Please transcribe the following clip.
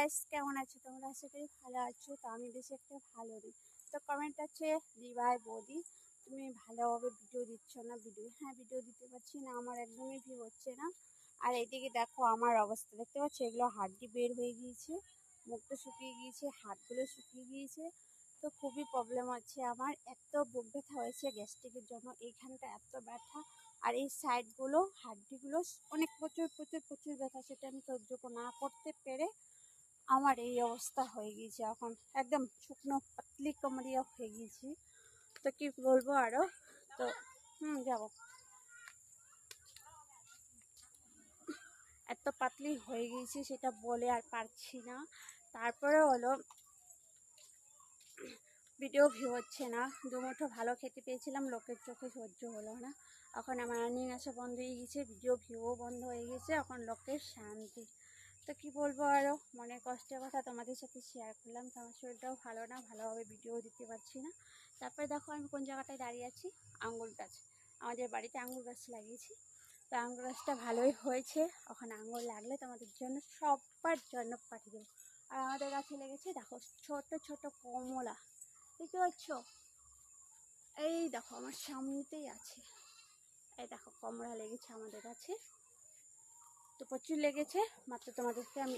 Guys কেমন আছো? তোমরা আশা করি ভালো আছো, তো আমি বেশি একটা ভালো নেই। তো কমেন্ট আছে দি ভাই বৌদি, তুমি ভালোভাবে ভিডিও দিচ্ছ না? ভিডিও হ্যাঁ ভিডিও দিতে পারছি না, আমার একদমই ভিউ হচ্ছে না। আর এইদিকে দেখো আমার অবস্থা, দেখতে পাচ্ছ? এগুলো হাড্ডি বের হয়ে গিয়েছে, মুখটা শুকিয়ে গিয়েছে, হাতগুলো শুকিয়ে গিয়েছে। তো খুবই প্রবলেম হচ্ছে আমার, এত বুক ব্যথা হয়েছে গ্যাস্ট্রিকের জন্য, এইখানটা এত ব্যথা। আর এই সাইডগুলো হাড্ডিগুলো অনেক প্রচুর প্রচুর প্রচুর ব্যথা, সেটা আমি সহ্য না করতে পেরে আমার এই অবস্থা হয়ে গিয়েছে। এখন একদম শুকনো পাতলি কমরিয়া হয়ে গিয়েছি। তো কি বলব আরও? তো, হুম, যাব। এত পাতলি হয়ে গিয়েছি সেটা বলে আর পারছি না। তারপরে হলো, ভিডিও ভিউ হচ্ছে না। দুমুঠো ভালো খেতে পেয়েছিলাম, লোকের চোখে সহ্য হলো না। এখন আমার আর্নিং আসা বন্ধ হয়ে গেছে ভিডিও ভিউও বন্ধ হয়ে গেছে এখন লোকের শান্তি। তো কি বলব আরও মনের কষ্টের কথা তোমাদের সাথে শেয়ার করলাম। তো আমার শরীরটাও ভালো না, ভালোভাবে ভিডিও দিতে পারছি না। তারপরে দেখো আমি কোন জায়গাটায় দাঁড়িয়ে আছি? আঙ্গুর গাছ। আমাদের বাড়িতে আঙ্গুর গাছ লাগিয়েছি। তো আঙ্গুর গাছটা ভালোই হয়েছে। ওখানে আঙ্গুর লাগলে তোমাদের জন্য সবার জন্য পাঠিয়ে দেবো। আর আমাদের গাছে লেগেছে দেখো ছোট ছোট কমলা। দেখতে পাচ্ছ? এই দেখো আমার সামনেতেই আছে। এই দেখো কমলা লেগেছে আমাদের তো প্রচুর লেগেছে মাত্র তোমাদেরকে আমি